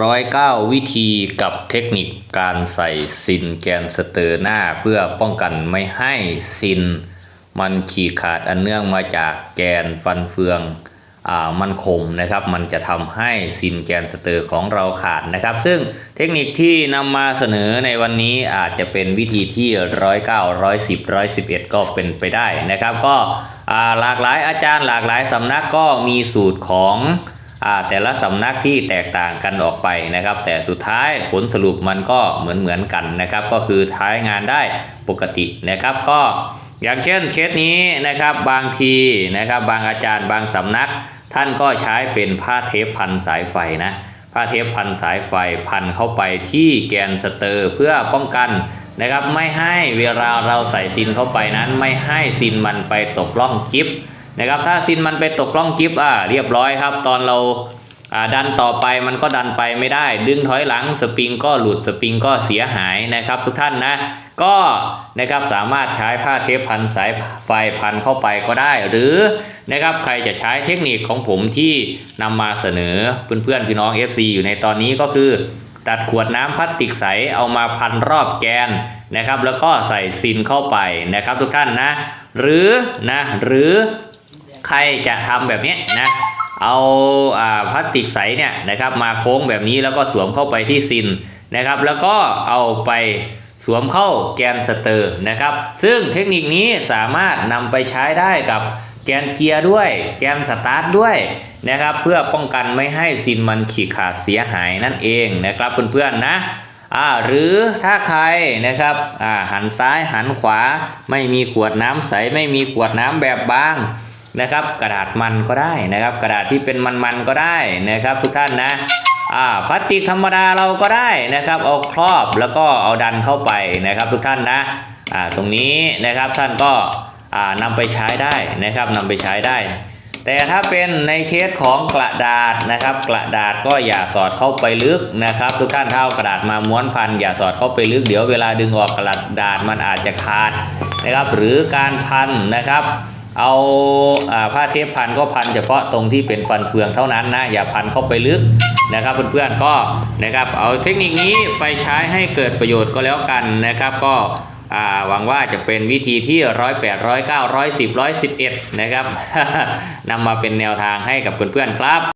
ร้อยเก้าวิธีกับเทคนิคการใส่ซินแกนสเตอร์หน้าเพื่อป้องกันไม่ให้ซิน มันฉีกขาดอันเนื่องมาจากแกนฟันเฟืองอ่ามันคมนะครับ มันจะทำให้ซินแกนสเตอร์ของเราขาดนะครับ ซึ่งเทคนิคที่นำมาเสนอในวันนี้อาจจะเป็นวิธีที่ร้อยเก้าร้อยสิบร้อยสิบเอ็ดก็เป็นไปได้นะครับ ก็หลากหลายอาจารย์หลากหลายสำนักก็มีสูตรของ แต่ละสำนักที่แตกต่างกันออกไปนะครับ แต่สุดท้ายผลสรุปมันก็เหมือนเหมือนกันนะครับ ก็คือใช้งานได้ปกตินะครับก็อย่างเช่นเคสนี้นะครับบางทีนะครับบางอาจารย์บางสำนัก ท่านก็ใช้เป็นผ้าเทปพันสายไฟนะผ้าเทปพันสายไฟพันเข้าไปที่แกนสเตอร์เพื่อป้องกันนะครับไม่ให้เวลาเราใส่ซินเข้าไปนั้น ไม่ให้ซินมันไปตกล่องจิ๊บ นะครับถ้าซินมันไปตกล่องจิ๊บอะเรียบร้อยครับ ตอนเราอ่าดันต่อไปมันก็ดันไปไม่ได้ ดึงถอยหลังสปริงก็หลุดสปริงก็เสียหายนะครับ ทุกท่านนะ ก็นะครับสามารถใช้ผ้าเทปพันสายไฟพันเข้าไปก็ได้ หรือนะครับใครจะใช้เทคนิคของผมที่นำมาเสนอเพื่อนๆพี่น้อง FC อยู่ในตอนนี้ก็คือ ตัดขวดน้ำพลาสติกใสเอามาพันรอบแกนนะครับ แล้วก็ใส่ซินเข้าไปนะครับ ทุกท่านนะ หรือนะหรือ ใครจะทำแบบนี้นะเอาอ่าพลาสติกใสเนี่ยนะครับมาโค้งแบบนี้แล้วก็สวมเข้าไปที่ซินนะครับ แล้วก็เอาไปสวมเข้าแกนสเตอร์นะครับ ซึ่งเทคนิคนี้สามารถนำไปใช้ได้กับแกนเกียร์ด้วย แกนสตาร์ทด้วยนะครับ เพื่อป้องกันไม่ให้ซินมันฉีกขาดเสียหายนั่นเองนะครับเพื่อนๆนะอ่าหรือถ้าใครนะครับอ่าหันซ้ายหันขวาไม่มีขวดน้ำใสไม่มีขวดน้ำแบบบาง นะครับ กระดาษมันก็ได้นะครับ กระดาษที่เป็นมันๆก็ได้นะครับ ทุกท่านนะอ่าพลาสติกธรรมดาเราก็ได้นะครับ เอาครอบแล้วก็เอาดันเข้าไปนะครับ ทุกท่านนะอ่าตรงนี้นะครับท่านก็อ่านำไปใช้ได้นะครับนำไปใช้ได้ แต่ถ้าเป็นในเคสของกระดาษนะครับ กระดาษก็อย่าสอดเข้าไปลึกนะครับ ทุกท่านถ้าเอากระดาษมาม้วนพันอย่าสอดเข้าไปลึกเดี๋ยวเวลาดึงออกกระดาษมันอาจจะขาดนะครับ หรือการพันนะครับ เอาผ้าเทปพันก็พันเฉพาะตรงที่เป็นฟันเฟืองเท่านั้นนะอย่าพันเข้าไปลึกนะครับเพื่อนๆก็นะครับเอาเทคนิคนี้ไปใช้ให้เกิดประโยชน์ก็แล้วกันนะครับ ก็หวังว่าจะเป็นวิธีที่ร้อยแปดร้อยเก้าร้อยสิบร้อยสิบเอ็ดนะครับนำมาเป็นแนวทางให้กับเพื่อนๆครับ